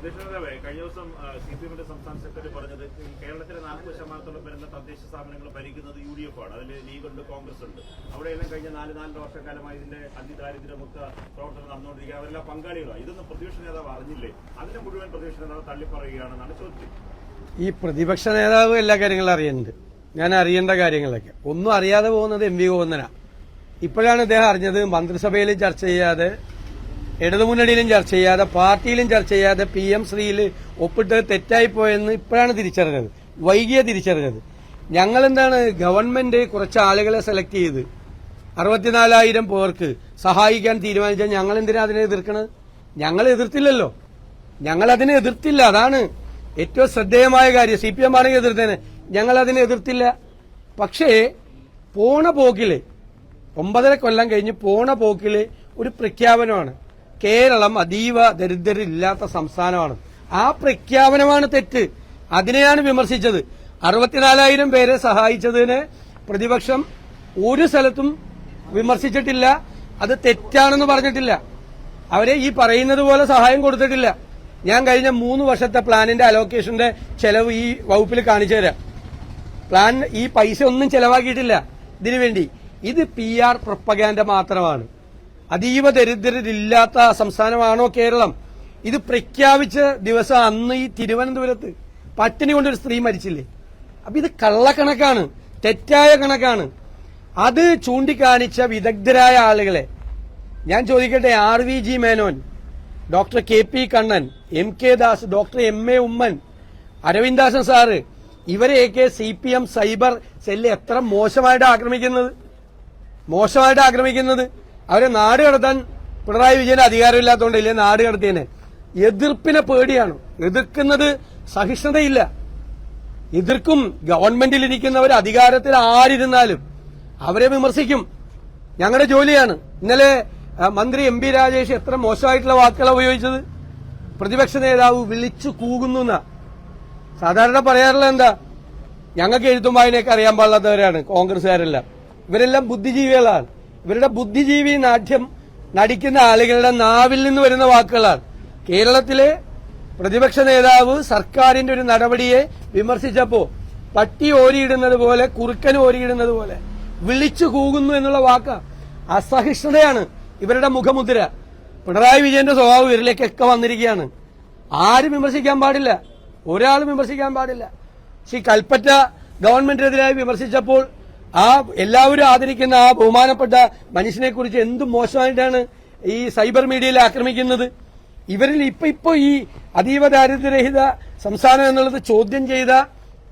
അധ്യക്ഷനേ കഴിഞ്ഞ ദിവസം C P എമ്മിന്റെ സംസ്ഥാന സെക്രട്ടറി പറഞ്ഞത് കേരളത്തിലെ നാൽപ്പത് ശതമാനത്തോളം വരുന്ന തദ്ദേശ സ്ഥാപനങ്ങൾ ഭരിക്കുന്നത് യു ഡി എഫ് ആണ്. അതിൽ ലീഗ് ഉണ്ട് കോൺഗ്രസ് ഉണ്ട്. അവിടെയെല്ലാം കഴിഞ്ഞ നാല് നാലര വർഷക്കാലമായി ഇതിന്റെ അതിദാരിദ്ര്യമുക്ത പ്രവർത്തനം നടന്നുകൊണ്ടിരിക്കുക അവരെല്ലാം പങ്കാളികളാണ്. ഇതൊന്നും പ്രതിപക്ഷ നേതാവ് അറിഞ്ഞില്ലേ? അതിന്റെ മുഴുവൻ പ്രതിപക്ഷ നേതാവ് തള്ളിപ്പറയുകയാണെന്നാണ് ചോദ്യം. ഈ പ്രതിപക്ഷ നേതാവ് എല്ലാ കാര്യങ്ങളും അറിയുന്നുണ്ട്. ഞാൻ അറിയേണ്ട കാര്യങ്ങളൊക്കെ. ഒന്നും അറിയാതെ പോകുന്നത് എം വി ഗോവിന്ദന. ഇപ്പോഴാണ് അദ്ദേഹം അറിഞ്ഞത് മന്ത്രിസഭയിൽ ചർച്ച ചെയ്യാതെ ഇടതുമുന്നണിയിലും ചർച്ച ചെയ്യാതെ പാർട്ടിയിലും ചർച്ച ചെയ്യാതെ പി എം ശ്രീയിൽ ഒപ്പിട്ട് തെറ്റായി പോയെന്ന് ഇപ്പോഴാണ് തിരിച്ചറിഞ്ഞത്. വൈകിയ തിരിച്ചറിഞ്ഞത്. ഞങ്ങൾ എന്താണ് ഗവൺമെന്റ് കുറച്ച് ആളുകളെ സെലക്ട് ചെയ്ത് അറുപത്തിനാലായിരം പേർക്ക് സഹായിക്കാൻ തീരുമാനിച്ചാൽ ഞങ്ങൾ എന്തിനാ അതിനെ എതിർക്കണത്? ഞങ്ങൾ എതിർത്തില്ലല്ലോ. ഞങ്ങൾ അതിനെ എതിർത്തില്ല അതാണ് ഏറ്റവും ശ്രദ്ധേയമായ കാര്യം. സി പി എം ആണെങ്കിൽ എതിർത്തേനെ ഞങ്ങൾ അതിനെ എതിർത്തില്ല. പക്ഷേ പോണ പോക്കിൽ ഒമ്പതര കൊല്ലം കഴിഞ്ഞ് പോണ പോക്കിൽ ഒരു പ്രഖ്യാപനമാണ്. കേരളം അതീവ ദരിദ്രരില്ലാത്ത സംസ്ഥാനമാണ്. ആ പ്രഖ്യാപനമാണ് തെറ്റ്. അതിനെയാണ് വിമർശിച്ചത്. അറുപത്തിനാലായിരം പേരെ സഹായിച്ചതിന് പ്രതിപക്ഷം ഒരു സ്ഥലത്തും വിമർശിച്ചിട്ടില്ല. അത് തെറ്റാണെന്ന് പറഞ്ഞിട്ടില്ല. അവരെ ഈ പറയുന്നത് പോലെ സഹായം കൊടുത്തിട്ടില്ല. ഞാൻ കഴിഞ്ഞ മൂന്ന് വർഷത്തെ പ്ലാനിന്റെ അലോക്കേഷന്റെ ചെലവ് ഈ വകുപ്പിൽ കാണിച്ചു തരാം. പ്ലാൻ ഈ പൈസ ഒന്നും ചെലവാക്കിയിട്ടില്ല. ഇതിനുവേണ്ടി. ഇത് പി ആർ പ്രൊപ്പഗാൻഡ മാത്രമാണ്. അതീവ ദരിദ്രരില്ലാത്ത സംസ്ഥാനമാണോ കേരളം? ഇത് പ്രഖ്യാപിച്ച ദിവസം അന്ന് ഈ തിരുവനന്തപുരത്ത് പട്ടിണി കൊണ്ടൊരു സ്ത്രീ മരിച്ചില്ലേ? അപ്പൊ ഇത് കള്ളക്കണക്കാണ് തെറ്റായ കണക്കാണ്. അത് ചൂണ്ടിക്കാണിച്ച വിദഗ്ധരായ ആളുകളെ ഞാൻ ചോദിക്കട്ടെ R V G Menon doctor K P Kannan M K Das doctor M A Oommen Aravindasan sir ഇവരെയൊക്കെ C P M cyber cell എത്ര മോശമായിട്ട് ആക്രമിക്കുന്നത്? മോശമായിട്ട് ആക്രമിക്കുന്നത്? അവരെ നാട് കടത്താൻ പിണറായി വിജയന് അധികാരമില്ലാത്തതുകൊണ്ടില്ലേ നാട് കടത്തിയനെ? എതിർപ്പിനെ പേടിയാണ്. എതിർക്കുന്നത് സഹിഷ്ണുതയില്ല. എതിർക്കും ഗവൺമെന്റിൽ ഇരിക്കുന്നവർ അധികാരത്തിൽ ആരിരുന്നാലും അവരെ വിമർശിക്കും. ഞങ്ങളുടെ ജോലിയാണ്. ഇന്നലെ മന്ത്രി എം പി രാജേഷ് എത്ര മോശമായിട്ടുള്ള വാക്കുകളാണ് ഉപയോഗിച്ചത്? പ്രതിപക്ഷ നേതാവ് വിളിച്ചു കൂകുന്നു സാധാരണ പറയാറുള്ള എന്താ? ഞങ്ങൾക്ക് എഴുത്തും വായനയൊക്കെ അറിയാൻ പാടില്ലാത്തവരാണ് കോൺഗ്രസ്സുകാരെല്ലാം. ഇവരെല്ലാം ബുദ്ധിജീവികളാണ്. ഇവരുടെ ബുദ്ധിജീവി നാട്യം നടിക്കുന്ന ആളുകളുടെ നാവിൽ നിന്ന് വരുന്ന വാക്കുകളാണ്. കേരളത്തിലെ പ്രതിപക്ഷ നേതാവ് സർക്കാരിന്റെ ഒരു നടപടിയെ വിമർശിച്ചപ്പോ പട്ടി ഓരിയിടുന്നത് പോലെ കുറുക്കൻ ഓരിയിടുന്നത് പോലെ വിളിച്ചു കൂകുന്നു എന്നുള്ള വാക്ക. അസഹിഷ്ണുതയാണ് ഇവരുടെ മുഖമുദ്ര. പിണറായി വിജയന്റെ സ്വഭാവം ഇവരിലേക്കൊക്കെ വന്നിരിക്കുകയാണ്. ആരും വിമർശിക്കാൻ പാടില്ല. ഒരാളും വിമർശിക്കാൻ പാടില്ല. ശ്രീ കൽപ്പറ്റ ഗവൺമെന്റിനെതിരായി വിമർശിച്ചപ്പോൾ ആ എല്ലാവരും ആദരിക്കുന്ന ആ ബഹുമാനപ്പെട്ട മനുഷ്യനെ കുറിച്ച് എന്ത് മോശമായിട്ടാണ് ഈ സൈബർ മീഡിയയിൽ ആക്രമിക്കുന്നത്? ഇവരിൽ ഇപ്പൊ ഇപ്പൊ ഈ അതീവ ദാരിദ്ര്യരഹിത സംസ്ഥാനം എന്നുള്ളത് ചോദ്യം ചെയ്ത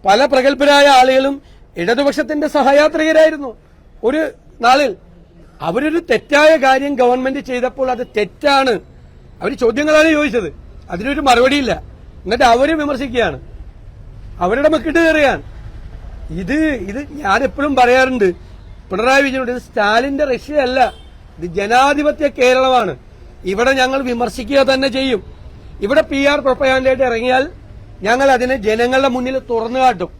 പല പ്രഗത്ഭരായ ആളുകളും ഇടതുപക്ഷത്തിന്റെ സഹയാത്രികരായിരുന്നു. ഒരു നാളിൽ അവരൊരു തെറ്റായ കാര്യം ഗവൺമെന്റ് ചെയ്തപ്പോൾ അത് തെറ്റാണ്. അവർ ചോദ്യങ്ങളാണ് ചോദിച്ചത്. അതിനൊരു മറുപടിയില്ല. എന്നിട്ട് അവർ വിമർശിക്കുകയാണ്. അവരുടെ മക്കിട്ട് കയറുകയാണ്. ഇത് ഇത് ഞാൻ എപ്പോഴും പറയാറുണ്ട്. പിണറായി വിജയനോട് ഇത് സ്റ്റാലിന്റെ റഷ്യ അല്ല ഇത് ജനാധിപത്യ കേരളമാണ്. ഇവിടെ ഞങ്ങൾ വിമർശിക്കുക തന്നെ ചെയ്യും. ഇവിടെ പി ആർ പ്രൊപ്പയാൻഡായിട്ട് ഇറങ്ങിയാൽ ഞങ്ങൾ അതിനെ ജനങ്ങളുടെ മുന്നിൽ തുറന്നു കാട്ടും.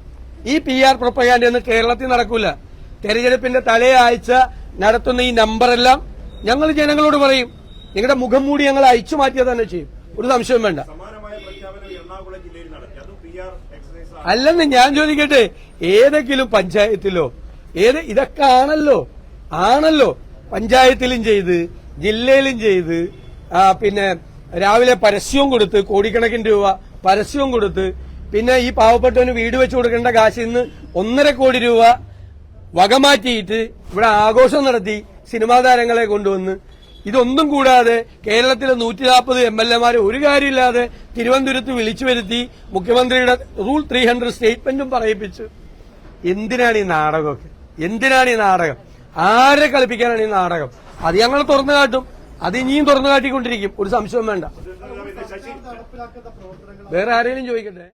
ഈ പി ആർ പ്രൊപ്പയാൻഡ ഒന്നും കേരളത്തിൽ നടക്കൂല. തെരഞ്ഞെടുപ്പിന്റെ തലയാഴ്ച നടത്തുന്ന ഈ നമ്പറെല്ലാം ഞങ്ങൾ ജനങ്ങളോട് പറയും. നിങ്ങളുടെ മുഖം മൂടി ഞങ്ങൾ അയച്ചു മാറ്റിയ തന്നെ ചെയ്യും. ഒരു സംശയവും വേണ്ട. അല്ലെന്ന് ഞാൻ ചോദിക്കട്ടെ. ഏതെങ്കിലും പഞ്ചായത്തിലോ ഏത് ഇതൊക്കെ ആണല്ലോ ആണല്ലോ പഞ്ചായത്തിലും ചെയ്ത് ജില്ലയിലും ചെയ്ത് പിന്നെ രാവിലെ പരസ്യവും കൊടുത്ത് കോടിക്കണക്കിന് രൂപ പരസ്യവും കൊടുത്ത് പിന്നെ ഈ പാവപ്പെട്ടവന് വീട് വെച്ച് കൊടുക്കേണ്ട കാശിൽ നിന്ന് ഒന്നര കോടി രൂപ വകമാറ്റിയിട്ട് ഇവിടെ ആഘോഷം നടത്തി സിനിമാ താരങ്ങളെ കൊണ്ടുവന്ന്. ഇതൊന്നും കൂടാതെ കേരളത്തിലെ നൂറ്റി നാൽപ്പത് എം എൽ എമാരെ ഒരു കാര്യമില്ലാതെ തിരുവനന്തപുരത്ത് വിളിച്ചു വരുത്തി മുഖ്യമന്ത്രിയുടെ റൂൾ ത്രീ ഹൺഡ്രഡ് സ്റ്റേറ്റ്മെന്റും പറയിപ്പിച്ചു. എന്തിനാണ് ഈ നാടകമൊക്കെ? എന്തിനാണ് ഈ നാടകം? ആരെ കളിപ്പിക്കാനാണ് ഈ നാടകം? അത് ഞങ്ങൾ തുറന്നു കാട്ടും. അത് ഇനിയും തുറന്നു കാട്ടിക്കൊണ്ടിരിക്കും. ഒരു സംശയം വേണ്ട. വേറെ ആരെങ്കിലും ചോദിക്കട്ടെ?